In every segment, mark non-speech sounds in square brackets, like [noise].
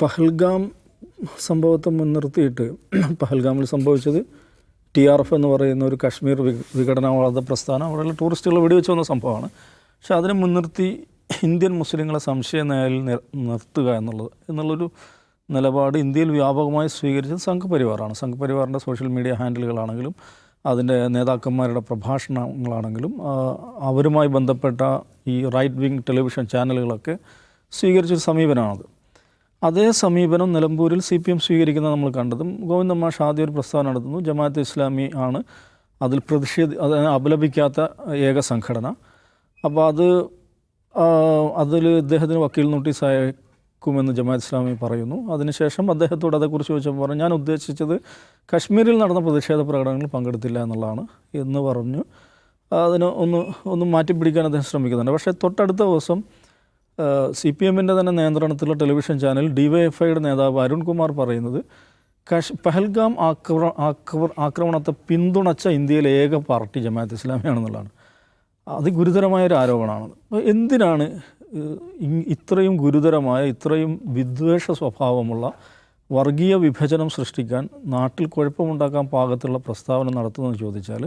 പഹൽഗാം സംഭവത്തെ മുൻനിർത്തിയിട്ട് [clears throat] പഹൽഗാമിൽ സംഭവിച്ചത് T R F എന്ന് പറയുന്ന ഒരു കാശ്മീർ വിഘടനവാദ പ്രസ്ഥാനം. അവിടെയുള്ള ടൂറിസ്റ്റുകൾ വെടിവെച്ച് വന്ന സംഭവമാണ്. പക്ഷെ അതിനെ മുൻനിർത്തി ഇന്ത്യൻ മുസ്ലിങ്ങളെ സംശയ നിഴലിൽ നിർ നിർത്തുക എന്നുള്ളത് എന്നുള്ളൊരു നിലപാട് ഇന്ത്യയിൽ വ്യാപകമായി സ്വീകരിച്ചത് സംഘപരിവാറാണ്. സംഘപരിവാറിന്റെ സോഷ്യൽ മീഡിയ ഹാൻഡിലുകളാണെങ്കിലും അതിന്റെ നേതാക്കന്മാരുടെ പ്രഭാഷണങ്ങളാണെങ്കിലും അവരുമായി ബന്ധപ്പെട്ട ഈ റൈറ്റ് വിങ് ടെലിവിഷൻ ചാനലുകളൊക്കെ സ്വീകരിച്ചൊരു സമീപനമാണത്. അതേ സമീപനം നിലമ്പൂരിൽ സി പി എം സ്വീകരിക്കുന്നത് നമ്മൾ കണ്ടതും ഗോവിന്ദ മാഷ് ആദ്യം ഒരു പ്രസ്താവന നടത്തുന്നു. ജമാഅത്ത് ഇസ്ലാമി ആണ് അതിൽ പ്രതിഷേധ അതിനെ അപലപിക്കാത്ത ഏക സംഘടന. അപ്പോൾ അത് അതിൽ ഇദ്ദേഹത്തിന് വക്കീൽ നോട്ടീസ് അയക്കുമെന്ന് ജമാഅത്ത് ഇസ്ലാമി പറയുന്നു. അതിനുശേഷം അദ്ദേഹത്തോട് അതേക്കുറിച്ച് ചോദിച്ചപ്പോൾ പറഞ്ഞു ഞാൻ ഉദ്ദേശിച്ചത് കശ്മീരിൽ നടന്ന പ്രതിഷേധ പ്രകടനങ്ങളിൽ പങ്കെടുത്തില്ല എന്നുള്ളതാണ് എന്ന് പറഞ്ഞു. അതിന് ഒന്ന് ഒന്ന് മാറ്റിപ്പിടിക്കാൻ അദ്ദേഹം ശ്രമിക്കുന്നുണ്ട്. പക്ഷേ തൊട്ടടുത്ത ദിവസം സി പി എമ്മിന്റെ തന്നെ നിയന്ത്രണത്തിലുള്ള ടെലിവിഷൻ ചാനൽ ഡിവൈഎഫ്ഐയുടെ നേതാവ് അരുൺകുമാർ പറയുന്നത് കഷ് പഹൽഗാം ആക്രമ ആക്രമ ആക്രമണത്തെ പിന്തുണച്ച ഇന്ത്യയിലെ ഏക പാർട്ടി ജമാഅത്ത് ഇസ്ലാമിയാണെന്നുള്ളതാണ് അതിഗുരുതരമായ ഒരു ആരോപണമാണ്. അപ്പോൾ എന്തിനാണ് ഇത്രയും ഗുരുതരമായ ഇത്രയും വിദ്വേഷ സ്വഭാവമുള്ള വർഗീയ വിഭജനം സൃഷ്ടിക്കാൻ നാട്ടിൽ കുഴപ്പമുണ്ടാക്കാൻ പാകത്തുള്ള പ്രസ്താവന നടത്തുന്നതെന്ന് ചോദിച്ചാൽ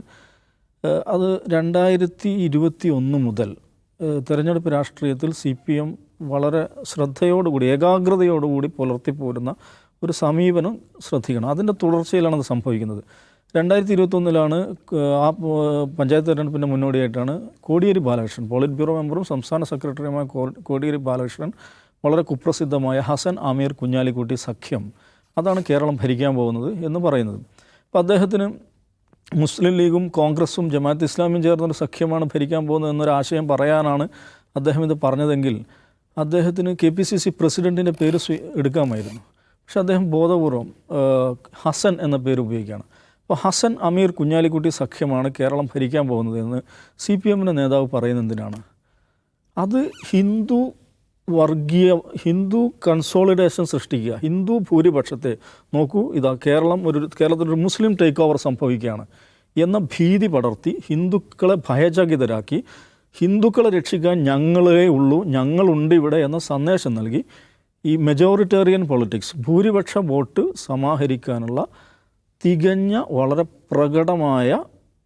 അത് രണ്ടായിരത്തി ഇരുപത്തി ഒന്ന് മുതൽ തെരഞ്ഞെടുപ്പ് രാഷ്ട്രീയത്തിൽ സി പി എം വളരെ ശ്രദ്ധയോടുകൂടി ഏകാഗ്രതയോടുകൂടി പുലർത്തിപ്പോരുന്ന ഒരു സമീപനം ശ്രദ്ധിക്കണം. അതിന്റെ തുടർച്ചയിലാണ് അത് സംഭവിക്കുന്നത്. രണ്ടായിരത്തി ഇരുപത്തൊന്നിലാണ് ആ പഞ്ചായത്ത് തെരഞ്ഞെടുപ്പിന്റെ മുന്നോടിയായിട്ടാണ് കോടിയേരി ബാലകൃഷ്ണൻ പോളിറ്റ് ബ്യൂറോ മെമ്പറും സംസ്ഥാന സെക്രട്ടറിയുമായ കോടിയേരി ബാലകൃഷ്ണൻ വളരെ കുപ്രസിദ്ധമായ ഹസൻ ആമീർ കുഞ്ഞാലിക്കുട്ടി സഖ്യം. അതാണ് കേരളം ഭരിക്കാൻ പോകുന്നത് എന്ന് പറയുന്നത്. അപ്പോൾ അദ്ദേഹത്തിന് മുസ്ലിം ലീഗും കോൺഗ്രസും ജമാഅത്ത് ഇസ്ലാമിയും ചേർന്നൊരു സഖ്യമാണ് ഭരിക്കാൻ പോകുന്നത് എന്നൊരു ആശയം പറയാനാണ് അദ്ദേഹം ഇത് പറഞ്ഞതെങ്കിൽ അദ്ദേഹത്തിന് കെ പി സി സി പ്രസിഡന്റിന്റെ പേര് സ്വീ എടുക്കാമായിരുന്നു. പക്ഷെ അദ്ദേഹം ബോധപൂർവം ഹസൻ എന്ന പേര് ഉപയോഗിക്കുകയാണ്. അപ്പോൾ ഹസൻ അമീർ കുഞ്ഞാലിക്കുട്ടി സഖ്യമാണ് കേരളം ഭരിക്കാൻ പോകുന്നത് എന്ന് സി പി എമ്മിന്റെ നേതാവ് പറയുന്നതിനാണ് അത് ഹിന്ദു വർഗീയ ഹിന്ദു കൺസോളിഡേഷൻ സൃഷ്ടിക്കുക. ഹിന്ദു ഭൂരിപക്ഷത്തെ നോക്കൂ ഇതാ കേരളം ഒരു കേരളത്തിൽ ഒരു മുസ്ലിം ടേക്ക് ഓവർ സംഭവിക്കുകയാണ് എന്ന ഭീതി പടർത്തി ഹിന്ദുക്കളെ ഭയചകിതരാക്കി ഹിന്ദുക്കളെ രക്ഷിക്കാൻ ഞങ്ങളേ ഉള്ളൂ ഞങ്ങളുണ്ട് ഇവിടെ എന്ന സന്ദേശം നൽകി ഈ മെജോറിറ്റേറിയൻ പൊളിറ്റിക്സ് ഭൂരിപക്ഷ വോട്ട് സമാഹരിക്കാനുള്ള തികഞ്ഞ വളരെ പ്രകടമായ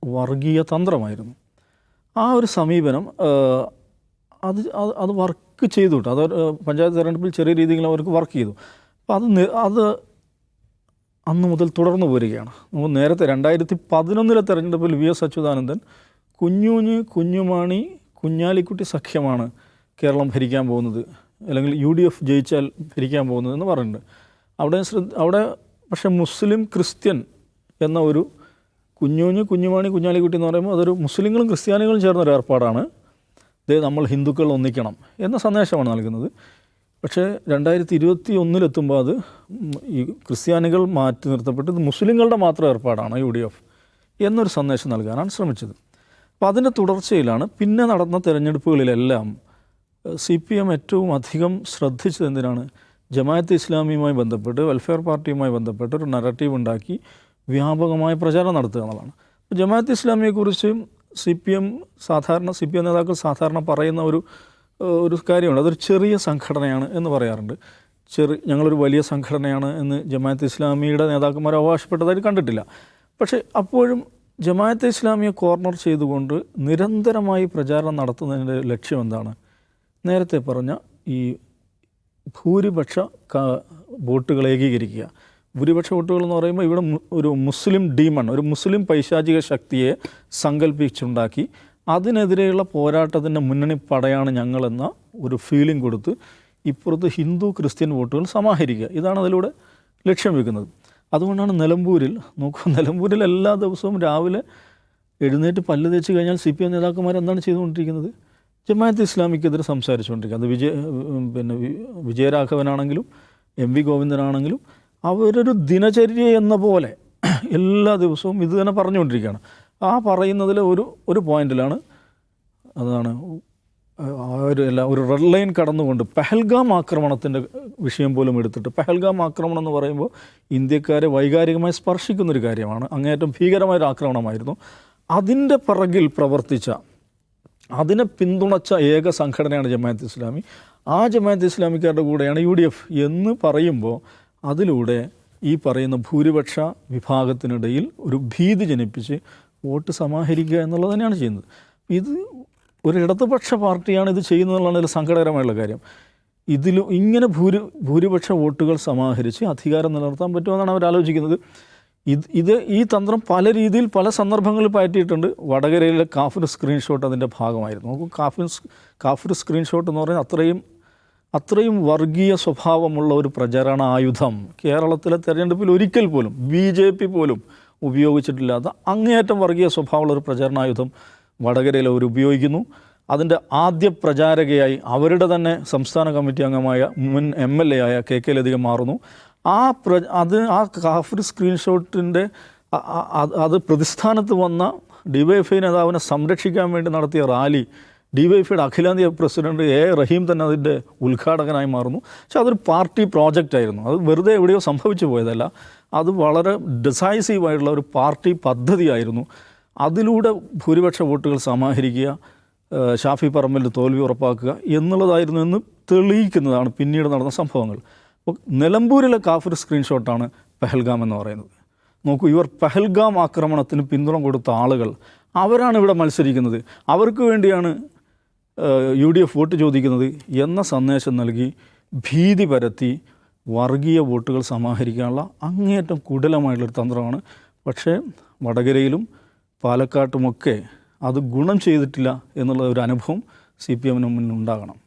വർഗീയ തന്ത്രമായിരുന്നു. ആ ഒരു സമീപനം അത് അത് അത് വർക്ക് ചെയ്തു അത് പഞ്ചായത്ത് തെരഞ്ഞെടുപ്പിൽ ചെറിയ രീതിയിൽ അവർക്ക് വർക്ക് ചെയ്തു. അപ്പോൾ അത് അത് അന്ന് മുതൽ തുടർന്നു പോരുകയാണ് നമുക്ക് നേരത്തെ രണ്ടായിരത്തി പതിനൊന്നിലെ തെരഞ്ഞെടുപ്പിൽ വി എസ് അച്യുതാനന്ദൻ കുഞ്ഞുഞ്ഞ് കുഞ്ഞുമാണി കുഞ്ഞാലിക്കുട്ടി സഖ്യമാണ് കേരളം ഭരിക്കാൻ പോകുന്നത്. അല്ലെങ്കിൽ യു ഡി എഫ് ജയിച്ചാൽ ഭരിക്കാൻ പോകുന്നത് എന്ന് പറഞ്ഞിട്ടുണ്ട്. അവിടെ ശ്രദ്ധ അവിടെ പക്ഷെ മുസ്ലിം ക്രിസ്ത്യൻ എന്ന ഒരു കുഞ്ഞുഞ്ഞ് കുഞ്ഞുമാണി കുഞ്ഞാലിക്കുട്ടി എന്ന് പറയുമ്പോൾ അതൊരു മുസ്ലിങ്ങളും ക്രിസ്ത്യാനികളും ചേർന്നൊരു ഏർപ്പാടാണ്. ദേ നമ്മൾ ഹിന്ദുക്കൾ ഒന്നിക്കണം എന്ന സന്ദേശമാണ് നൽകുന്നത്. പക്ഷേ രണ്ടായിരത്തി ഇരുപത്തി ഒന്നിലെത്തുമ്പോൾ അത് ഈ ക്രിസ്ത്യാനികൾ മാറ്റി നിർത്തപ്പെട്ട് ഇത് മുസ്ലിങ്ങളുടെ മാത്രം ഏർപ്പാടാണ് യു ഡി എഫ് എന്നൊരു സന്ദേശം നൽകാനാണ് ശ്രമിച്ചത്. അപ്പോൾ അതിന്റെ തുടർച്ചയിലാണ് പിന്നെ നടന്ന തിരഞ്ഞെടുപ്പുകളിലെല്ലാം സി പി എം ഏറ്റവും അധികം ശ്രദ്ധിച്ചത് എന്തിനാണ്? ജമാഅത്ത് ഇസ്ലാമിയുമായി ബന്ധപ്പെട്ട് വെൽഫെയർ പാർട്ടിയുമായി ബന്ധപ്പെട്ട് ഒരു നറേറ്റീവ് ഉണ്ടാക്കി വ്യാപകമായ പ്രചാരണം നടത്തുക എന്നുള്ളതാണ്. ജമാഅത്ത് ഇസ്ലാമിയെക്കുറിച്ച് സി പി എം സാധാരണ സി പി എം നേതാക്കൾ സാധാരണ പറയുന്ന ഒരു ഒരു കാര്യമുണ്ട്. അതൊരു ചെറിയ സംഘടനയാണ് എന്ന് പറയാറുണ്ട്. ചെറിയ ഞങ്ങളൊരു വലിയ സംഘടനയാണ് എന്ന് ജമാഅത്ത് ഇസ്ലാമിയുടെ നേതാക്കന്മാർ അവകാശപ്പെട്ടതായിട്ട് കണ്ടിട്ടില്ല. പക്ഷേ അപ്പോഴും ജമാഅത്തെ ഇസ്ലാമിയെ കോർണർ ചെയ്തുകൊണ്ട് നിരന്തരമായി പ്രചാരണം നടത്തുന്നതിന്റെ ലക്ഷ്യം എന്താണ്? നേരത്തെ പറഞ്ഞ ഈ ഭൂരിപക്ഷ വോട്ടുകൾ ഏകീകരിക്കുക. ഭൂരിപക്ഷ വോട്ടുകൾ എന്ന് പറയുമ്പോൾ ഇവിടെ ഒരു മുസ്ലിം ഡീമൺ ഒരു മുസ്ലിം പൈശാചിക ശക്തിയെ സങ്കല്പിച്ചുണ്ടാക്കി. അതിനെതിരെയുള്ള പോരാട്ടത്തിന്റെ മുന്നണി പടയാണ് ഞങ്ങളെന്ന ഒരു ഫീലിംഗ് കൊടുത്ത് ഇപ്പുറത്ത് ഹിന്ദു ക്രിസ്ത്യൻ വോട്ടുകൾ സമാഹരിക്കുക. ഇതാണ് അതിലൂടെ ലക്ഷ്യം വെക്കുന്നത്. അതുകൊണ്ടാണ് നിലമ്പൂരിൽ നോക്കൂ നിലമ്പൂരിൽ എല്ലാ ദിവസവും രാവിലെ എഴുന്നേറ്റ് പല്ല് തേച്ച് കഴിഞ്ഞാൽ സി പി എം നേതാക്കന്മാർ എന്താണ് ചെയ്തുകൊണ്ടിരിക്കുന്നത്? ജമാഅത്ത് ഇസ്ലാമിക്കെതിരെ സംസാരിച്ചുകൊണ്ടിരിക്കുക. അത് വിജയ പിന്നെ വിജയരാഘവനാണെങ്കിലും എം വി ഗോവിന്ദനാണെങ്കിലും അവരൊരു ദിനചര്യ എന്ന പോലെ എല്ലാ ദിവസവും ഇത് തന്നെ പറഞ്ഞുകൊണ്ടിരിക്കുകയാണ്. ആ പറയുന്നതിൽ ഒരു ഒരു പോയിന്റിലാണ് അതാണ് ഒരു എല്ലാ ഒരു റെഡ് ലൈൻ കടന്നുകൊണ്ട് പെഹൽഗാം ആക്രമണത്തിന്റെ വിഷയം പോലും എടുത്തിട്ട് പെഹൽഗാം ആക്രമണം എന്ന് പറയുമ്പോൾ ഇന്ത്യക്കാരെ വൈകാരികമായി സ്പർശിക്കുന്നൊരു കാര്യമാണ്. അങ്ങേയറ്റം ഭീകരമായൊരു ആക്രമണമായിരുന്നു. അതിന്റെ പിറകിൽ പ്രവർത്തിച്ച അതിനെ പിന്തുണച്ച ഏക സംഘടനയാണ് ജമാഅത്ത് ഇസ്ലാമി. ആ ജമാഅത്ത് ഇസ്ലാമിക്കാരുടെ കൂടെയാണ് യു ഡി എഫ് എന്ന് പറയുമ്പോൾ അതിലൂടെ ഈ പറയുന്ന ഭൂരിപക്ഷ വിഭാഗത്തിനിടയിൽ ഒരു ഭീതി ജനിപ്പിച്ച് വോട്ട് സമാഹരിക്കുക എന്നുള്ളത് തന്നെയാണ് ചെയ്യുന്നത്. ഇത് ഒരു ഇടതുപക്ഷ പാർട്ടിയാണ് ഇത് ചെയ്യുന്നതെന്നുള്ളതാണ് ഇതിൽ സങ്കടകരമായുള്ള കാര്യം. ഇതിൽ ഇങ്ങനെ ഭൂരി ഭൂരിപക്ഷ വോട്ടുകൾ സമാഹരിച്ച് അധികാരം നിലനിർത്താൻ പറ്റുമെന്നാണ് അവർ ആലോചിക്കുന്നത്. ഇത് ഇത് ഈ തന്ത്രം പല രീതിയിൽ പല സന്ദർഭങ്ങളിൽ പയറ്റിയിട്ടുണ്ട്. വടകരയിലെ കാഫിർ സ്ക്രീൻഷോട്ട് അതിന്റെ ഭാഗമായിരുന്നു. നോക്കൂ കാഫിർ സ്- കാഫിർ സ്ക്രീൻഷോട്ട് എന്ന് പറയുന്നത് അത്രയും അത്രയും വർഗീയ സ്വഭാവമുള്ള ഒരു പ്രചരണ ആയുധം കേരളത്തിലെ തെരഞ്ഞെടുപ്പിൽ ഒരിക്കൽ പോലും ബി ജെ പി പോലും ഉപയോഗിച്ചിട്ടില്ലാത്ത അങ്ങേയറ്റം വർഗീയ സ്വഭാവമുള്ള ഒരു പ്രചരണായുധം വടകരയിൽ അവർ ഉപയോഗിക്കുന്നു. അതിന്റെ ആദ്യ പ്രചാരകയായി അവരുടെ തന്നെ സംസ്ഥാന കമ്മിറ്റി അംഗമായ മുൻ എം എൽ എ ആയ കെ കെ ലതിക മാറുന്നു. ആ പ്ര അത് ആ കാഫിർ സ്ക്രീൻഷോട്ടിന്റെ അത് പ്രതിസ്ഥാനത്ത് വന്ന ഡിവൈഎഫ്ഐ നേതാവിനെ സംരക്ഷിക്കാൻ വേണ്ടി നടത്തിയ റാലി ഡിവൈഎഫ്ഐയുടെ അഖിലേന്ത്യാ പ്രസിഡന്റ് എ റഹീം തന്നെ അതിന്റെ ഉദ്ഘാടകനായി മാറുന്നു. പക്ഷെ അതൊരു പാർട്ടി പ്രോജക്റ്റ് ആയിരുന്നു. അത് വെറുതെ എവിടെയോ സംഭവിച്ചു പോയതല്ല. അത് വളരെ ഡിസൈസീവായിട്ടുള്ള ഒരു പാർട്ടി പദ്ധതിയായിരുന്നു. അതിലൂടെ ഭൂരിപക്ഷ വോട്ടുകൾ സമാഹരിക്കുക ഷാഫി പറമ്പിൽ തോൽവി ഉറപ്പാക്കുക എന്നുള്ളതായിരുന്നു എന്ന് തെളിയിക്കുന്നതാണ് പിന്നീട് നടന്ന സംഭവങ്ങൾ. അപ്പോൾ നിലമ്പൂരിലെ കാഫിർ സ്ക്രീൻഷോട്ടാണ് പെഹൽഗാം എന്ന് പറയുന്നത്. നോക്കൂ ഇവർ പെഹൽഗാം ആക്രമണത്തിന് പിന്തുണ കൊടുത്ത ആളുകൾ. അവരാണ് ഇവിടെ മത്സരിക്കുന്നത്. അവർക്ക് വേണ്ടിയാണ് യു ഡി എഫ് വോട്ട് ചോദിക്കുന്നത് എന്ന സന്ദേശം നൽകി ഭീതി പരത്തി വർഗീയ വോട്ടുകൾ സമാഹരിക്കാനുള്ള അങ്ങേയറ്റം കുടലമായിട്ടുള്ളൊരു തന്ത്രമാണ്. പക്ഷേ വടകരയിലും പാലക്കാട്ടുമൊക്കെ അത് ഗുണം ചെയ്തിട്ടില്ല എന്നുള്ള ഒരു അനുഭവം സി പി എമ്മിന് മുന്നിൽ ഉണ്ടാകണം.